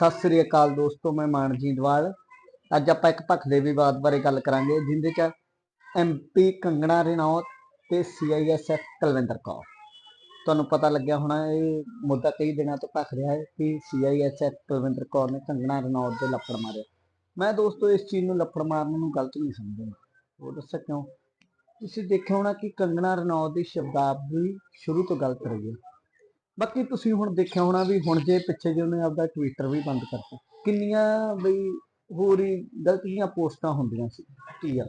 ਸਤਿ ਸ੍ਰੀ ਅਕਾਲ ਦੋਸਤੋ, ਮੈਂ ਮਾਨਜੀਤ ਅੱਜ ਆਪਾਂ ਇੱਕ ਭਖ ਦੇ ਵਿਵਾਦ ਬਾਰੇ ਗੱਲ ਕਰਾਂਗੇ, ਜਿੰਦੇ ਚ ਐਮਪੀ ਕੰਗਣਾ ਰਣੌਤ ਤੇ ਸੀਆਈਐਸਐਫ ਕੁਲਵਿੰਦਰ ਕੌਰ। ਤੁਹਾਨੂੰ ਪਤਾ ਲੱਗਿਆ ਹੋਣਾ, ਇਹ ਮੁੱਦਾ ਕਈ ਦਿਨਾਂ ਤੋਂ ਭਖ ਰਿਹਾ ਹੈ ਕਿ ਸੀਆਈਐਸਐਫ ਕੁਲਵਿੰਦਰ ਕੌਰ ਨੇ ਕੰਗਣਾ ਰਣੌਤ ਦੇ ਲੱਪੜ ਮਾਰਿਆ ਮੈਂ ਦੋਸਤੋ, ਇਸ ਚੀਜ਼ ਨੂੰ ਲੱਪੜ ਮਾਰਨ ਨੂੰ ਗਲਤ ਨਹੀਂ ਸਮਝਦਾ। ਉਹ ਦੱਸਾਂ ਕਿਉਂ? ਤੁਸੀਂ ਦੇਖਿਆ ਹੋਣਾ ਕਿ ਕੰਗਣਾ ਰਣੌਤ ਦੀ ਸ਼ਬਦਾਵਲੀ ਸ਼ੁਰੂ ਤੋਂ ਗਲਤ ਰਹੀ ਹੈ। ਬਾਕੀ ਤੁਸੀਂ ਹੁਣ ਦੇਖਿਆ ਹੋਣਾ ਵੀ ਹੁਣ ਜੇ ਪਿੱਛੇ ਜੇ ਉਹਨੇ ਆਪਦਾ ਟਵਿੱਟਰ ਵੀ ਬੰਦ ਕਰਤਾ, ਕਿੰਨੀਆਂ ਬਈ ਹੋਰ ਹੀ ਗਲਤ ਜੀਆਂ ਪੋਸਟਾਂ ਹੁੰਦੀਆਂ ਸੀ, ਕੀ ਆ।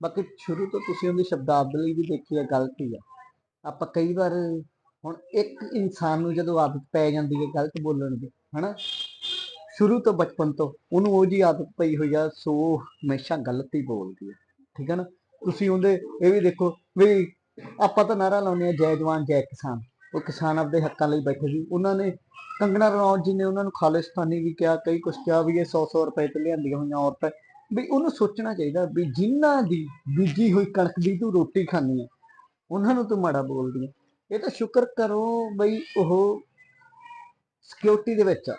ਬਾਕੀ ਸ਼ੁਰੂ ਤੋਂ ਤੁਸੀਂ ਉਹਦੀ ਸ਼ਬਦਾਵਲੀ ਵੀ ਦੇਖੀ ਆ, ਗਲਤ ਹੀ ਆ। ਆਪਾਂ ਕਈ ਵਾਰ ਹੁਣ ਇੱਕ ਇਨਸਾਨ ਨੂੰ ਜਦੋਂ ਆਦਤ ਪੈ ਜਾਂਦੀ ਹੈ ਗਲਤ ਬੋਲਣ ਦੀ, ਹਨਾ? ਸ਼ੁਰੂ ਤੋਂ ਬਚਪਨ ਤੋਂ ਉਹਨੂੰ ਉਹ ਜੀ ਆਦਤ ਪਈ ਹੋਈ ਆ, ਸੋ ਹਮੇਸ਼ਾ ਗਲਤ ਹੀ ਬੋਲਦੀ ਹੈ ਠੀਕ ਹੈ ਨਾ? ਤੁਸੀਂ ਉਹਦੇ ਇਹ ਵੀ ਦੇਖੋ ਵੀ ਆਪਾਂ ਤਾਂ ਨਾਰਾ ਲਾਉਂਦੇ ਆ, ਜੈ ਜਵਾਨ, ਜੈ ਕਿਸਾਨ। ਉਹ ਕਿਸਾਨ ਆਪਦੇ ਹੱਕਾਂ ਲਈ ਬੈਠੇ ਸੀ। ਉਹਨਾਂ ਨੇ ਕੰਗਣਾ ਰਣੌਤ ਜੀ ਨੇ ਉਹਨਾਂ ਨੂੰ ਖਾਲਿਸਤਾਨੀ ਵੀ ਕਿਹਾ, ਕਈ ਕੁਛ ਕਿਹਾ ਵੀ ਇਹ 100-100 ਰੁਪਏ ਤੇ ਲਿਆਂਦੀਆਂ ਹੋਈਆਂ ਔਰਤਾਂ। ਵੀ ਉਹਨੂੰ ਸੋਚਣਾ ਚਾਹੀਦਾ ਵੀ ਜਿਨ੍ਹਾਂ ਦੀ ਬੀਜੀ ਹੋਈ ਕਣਕ ਦੀ ਤੂੰ ਰੋਟੀ ਖਾਣੀ ਹੈ ਉਹਨਾਂ ਨੂੰ ਤੂੰ ਮਾੜਾ ਬੋਲਦੀ ਹੈ ਇਹ ਤਾਂ ਸ਼ੁਕਰ ਕਰੋ ਬਈ ਉਹ ਸਿਕਿਉਰਿਟੀ ਦੇ ਵਿੱਚ ਆ।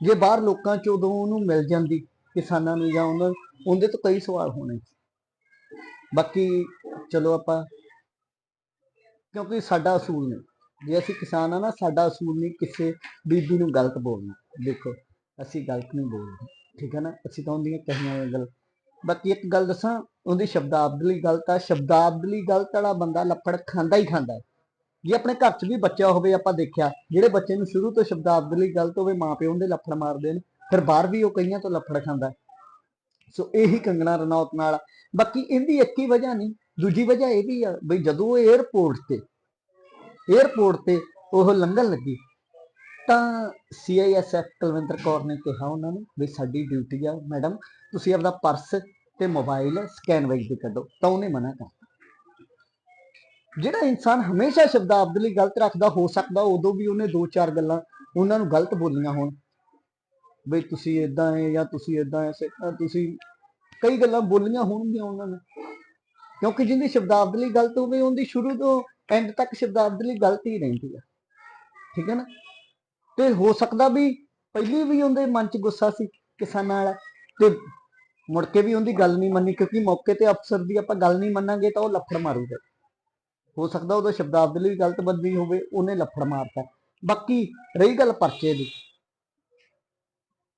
ਜੇ ਬਾਹਰ ਲੋਕਾਂ ਚ ਉਦੋਂ ਉਹਨੂੰ ਮਿਲ ਜਾਂਦੀ ਕਿਸਾਨਾਂ ਨੂੰ ਜਾਂ ਉਹਨਾਂ ਉਹਦੇ ਤੋਂ ਕਈ ਸਵਾਲ ਹੋਣੇ ਬਾਕੀ ਚਲੋ ਆਪਾਂ, ਕਿਉਂਕਿ ਸਾਡਾ ਅਸੂਲ ਨਹੀਂ। ਜੇ ਅਸੀਂ ਕਿਸਾਨ ਆ ਨਾ, ਸਾਡਾ ਅਸੂਲ ਨਹੀਂ ਕਿਸੇ ਬੀਬੀ ਨੂੰ ਗਲਤ ਬੋਲਣਾ। ਦੇਖੋ, ਅਸੀਂ ਗਲਤ ਨਹੀਂ ਬੋਲਦੇ, ਠੀਕ ਹੈ ਨਾ? ਅਸੀਂ ਤਾਂ ਉਹਦੀਆਂ ਕਹੀਆਂ ਹੋਈਆਂ ਗੱਲ ਬਾਕੀ ਇੱਕ ਗੱਲ ਦੱਸਾਂ, ਉਹਦੀ ਸ਼ਬਦਾਵਲੀ ਗਲਤ ਆ। ਸ਼ਬਦਾਵਲੀ ਗਲਤ ਵਾਲਾ ਬੰਦਾ ਲੱਫੜ ਖਾਂਦਾ ਹੀ ਖਾਂਦਾ ਹੈ। ਜੇ ਆਪਣੇ ਘਰ 'ਚ ਵੀ ਬੱਚਾ ਹੋਵੇ, ਆਪਾਂ ਦੇਖਿਆ, ਜਿਹੜੇ ਬੱਚੇ ਨੂੰ ਸ਼ੁਰੂ ਤੋਂ ਸ਼ਬਦਾਵਲੀ ਗਲਤ ਹੋਵੇ ਮਾਪਿਓ ਉਹਦੇ ਲੱਫੜ ਮਾਰਦੇ ਨੇ, ਫਿਰ ਬਾਹਰ ਵੀ ਉਹ ਕਈਆਂ ਤੋਂ ਲੱਫੜ ਖਾਂਦਾ ਹੈ। ਸੋ ਇਹੀ ਕੰਗਣਾ ਰਣੌਤ ਨਾਲ ਬਾਕੀ ਇਹਦੀ ਇੱਕ ਹੀ ਵਜ੍ਹਾ ਨਹੀਂ, ਦੂਜੀ ਵਜ੍ਹਾ ਇਹ ਵੀ ਆ, ਬਈ ਜਦੋਂ ਉਹ 에ਅਰਪੋਰਟ ਤੇ 에ਅਰਪੋਰਟ ਤੇ ਉਹ ਲੰਘਣ ਲੱਗੀ। ਤਾਂ ਸੀਆਈਐਸਐਫ ਕੁਲਵਿੰਦਰ ਕੌਰ ਨੇ ਕਿਹਾ ਉਹਨਾਂ ਨੂੰ ਵੀ ਸਾਡੀ ਡਿਊਟੀ ਆ ਮੈਡਮ ਤੁਸੀਂ ਆਪਣਾ ਪਰਸ ਤੇ ਮੋਬਾਈਲ ਸਕੈਨ ਵਿੱਚ ਦੇ ਕੱਢੋ, ਤਾਂ ਉਹਨੇ ਮਨਾ ਕਰਤਾ ਜਿਹੜਾ ਇਨਸਾਨ ਹਮੇਸ਼ਾ ਸ਼ਬਦਾਵਲੀ ਗਲਤ ਰੱਖਦਾ, ਹੋ ਸਕਦਾ ਉਦੋਂ ਵੀ ਉਹਨੇ ਦੋ ਚਾਰ ਗੱਲਾਂ ਉਹਨਾਂ ਨੂੰ ਗਲਤ ਬੋਲੀਆਂ ਹੋਣ। ਬਈ ਤੁਸੀਂ ਇਦਾਂ ਹੈ ਜਾਂ ਤੁਸੀਂ ਇਦਾਂ ਹੈ ਸੇ- ਤੁਸੀਂ ਕਈ ਗੱਲਾਂ ਬੋਲੀਆਂ ਹੋਣਗੀਆਂ ਉਹਨਾਂ ਨੇ। ਕਿਉਂਕਿ ਜਿੰਦੀ ਸ਼ਬਦਾਵਲੀ ਗਲਤ ਹੋਵੇ, ਉਹਦੀ ਸ਼ੁਰੂ ਤੋਂ ਐਂਡ ਤੱਕ ਸ਼ਬਦਾਵਲੀ ਗਲਤ ਹੀ ਰਹਿੰਦੀ ਆ। ਠੀਕ ਹੈ ਨਾ? ਤੇ ਹੋ ਸਕਦਾ ਵੀ ਪਹਿਲੀ ਵੀ ਉਹਦੇ ਮਨ 'ਚ ਗੁੱਸਾ ਸੀ ਕਿਸਾਨਾਂ ਵਾਲਾ ਤੇ ਮੁੜ ਕੇ ਵੀ ਉਹਦੀ ਗੱਲ ਨਹੀਂ ਮੰਨੀ ਕਿਉਂਕਿ ਮੌਕੇ ਤੇ ਅਫਸਰ ਦੀ ਆਪਾਂ ਗੱਲ ਨਹੀਂ ਮੰਨਾਂਗੇ ਤਾਂ ਉਹ ਲੱਫੜ ਮਾਰੂਗਾ। ਹੋ ਸਕਦਾ ਉਹਦਾ ਸ਼ਬਦਾਵਲੀ ਗਲਤ ਬੰਦੀ ਹੋਵੇ, ਉਹਨੇ ਲੱਫੜ ਮਾਰਤਾ। ਬਾਕੀ ਰਹੀ ਗੱਲ ਪਰਚੇ ਦੀ।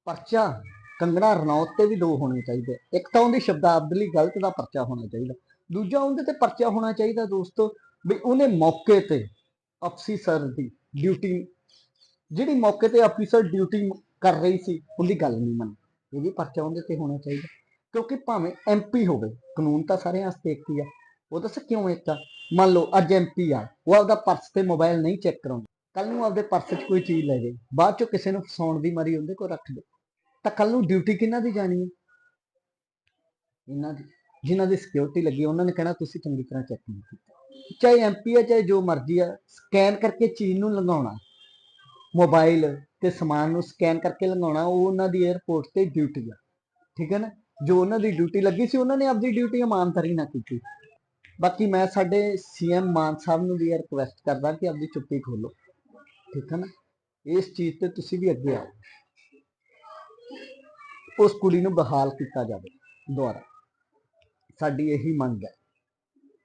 ਪਰਚਾ ਕੰਗਣਾ ਰਣੌਤ ਤੇ ਵੀ ਦੋ ਹੋਣੇ ਚਾਹੀਦੇ। ਇੱਕ ਤਾਂ ਉਹਦੀ ਸ਼ਬਦਾਵਲੀ ਗਲਤ ਦਾ ਪਰਚਾ ਹੋਣਾ ਚਾਹੀਦਾ। ਦੂਜਾ ਉਹਦੇ ਤੇ ਪਰਚਾ ਹੋਣਾ ਚਾਹੀਦਾ ਦੋਸਤੋ ਵੀ ਉਹਨੇ ਮੌਕੇ ਤੇ ਅਫਸਰ ਦੀ ਡਿਊਟੀ ਜਿਹੜੀ ਮੌਕੇ ਤੇ ਅਫਸਰ ਡਿਊਟੀ ਕਰ ਰਹੀ ਸੀ, ਉਹਦੀ ਗੱਲ ਨਹੀਂ ਮੰਨੀ। ਇਹ ਵੀ ਪਰਚਾ ਉਹਦੇ ਤੇ ਹੋਣਾ ਚਾਹੀਦਾ। ਕਿਉਂਕਿ ਭਾਵੇਂ ਐਮਪੀ ਹੋਵੇ, ਕਾਨੂੰਨ ਤਾਂ ਸਾਰਿਆਂ ਵਾਸਤੇ ਇੱਕ ਹੀ ਆ। ਉਹ ਦੱਸ ਕਿਉਂ ਇੱਕ ਆ? ਮੰਨ ਲਓ ਅੱਜ ਐਮਪੀ ਆ, ਉਹ ਆਪਦਾ ਪਰਸ ਤੇ ਮੋਬਾਈਲ ਨਹੀਂ ਚੈੱਕ ਕਰਾਉਂਦਾ। ਕੱਲ ਨੂੰ ਆਪਦੇ ਪਰਸ 'ਚ ਕੋਈ ਚੀਜ਼ ਲੈ ਜਾਏ ਬਾਅਦ 'ਚੋਂ ਕਿਸੇ ਨੂੰ ਫਸਾਉਣ ਦੀ ਮਰੀ ਉਹਦੇ ਕੋਲ ਰੱਖ ਦੇ। ਤਾਂ ਕੱਲ ਨੂੰ ਡਿਊਟੀ ਕਿਹਨਾਂ ਦੀ ਜਾਣੀ ਹੈ ਇਹਨਾਂ ਦੀ, ਜਿਨ੍ਹਾਂ ਦੀ ਸਿਕਿਉਰਿਟੀ ਲੱਗੀ ਉਹਨਾਂ ਨੇ ਕਹਿਣਾ, ਤੁਸੀਂ ਚੰਗੀ ਤਰ੍ਹਾਂ ਚੈੱਕ ਨਹੀਂ ਕੀਤਾ। ਚਾਹੇ ਐਮਪੀ ਆ, ਚਾਹੇ ਜੋ ਮਰਜ਼ੀ ਆ ਸਕੈਨ ਕਰਕੇ ਚੀਜ਼ ਨੂੰ ਲੰਘਾਉਣਾ। ਮੋਬਾਈਲ ਤੇ ਸਮਾਨ ਨੂੰ ਸਕੈਨ ਕਰਕੇ ਲੰਘਾਉਣਾ, ਉਹ ਉਹਨਾਂ ਦੀ 에ਅਰਪੋਰਟ ਤੇ ਡਿਊਟੀ ਆ। ਠੀਕ ਹੈ ਨਾ? ਜੋ ਉਹਨਾਂ ਦੀ ਡਿਊਟੀ ਲੱਗੀ ਸੀ, ਉਹਨਾਂ ਨੇ ਆਪਦੀ ਡਿਊਟੀ ਇਮਾਨਦਾਰੀ ਨਾਲ ਕੀਤੀ। ਬਾਕੀ ਮੈਂ ਸਾਡੇ ਸੀਐਮ ਮਾਨ ਸਾਹਿਬ ਨੂੰ ਵੀ ਇਹ ਰਿਕਵੈਸਟ ਕਰਦਾ ਕਿ ਆਪਦੀ ਚੁੱਪੀ ਖੋਲੋ ਠੀਕ ਹੈ ਨਾ? ਇਸ ਚੀਜ਼ ਤੇ ਤੁਸੀਂ ਵੀ ਅੱਗੇ ਆਓ। ਉਸ ਕੁੜੀ ਨੂੰ ਬਹਾਲ ਕੀਤਾ ਜਾਵੇ ਦੁਆਰਾ ਸਾਡੀ ਇਹੀ ਮੰਗ ਹੈ।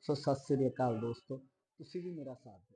ਸੋ ਸਤਿ ਸ੍ਰੀ ਅਕਾਲ ਦੋਸਤੋ ਤੁਸੀਂ ਵੀ ਮੇਰਾ ਸਾਥ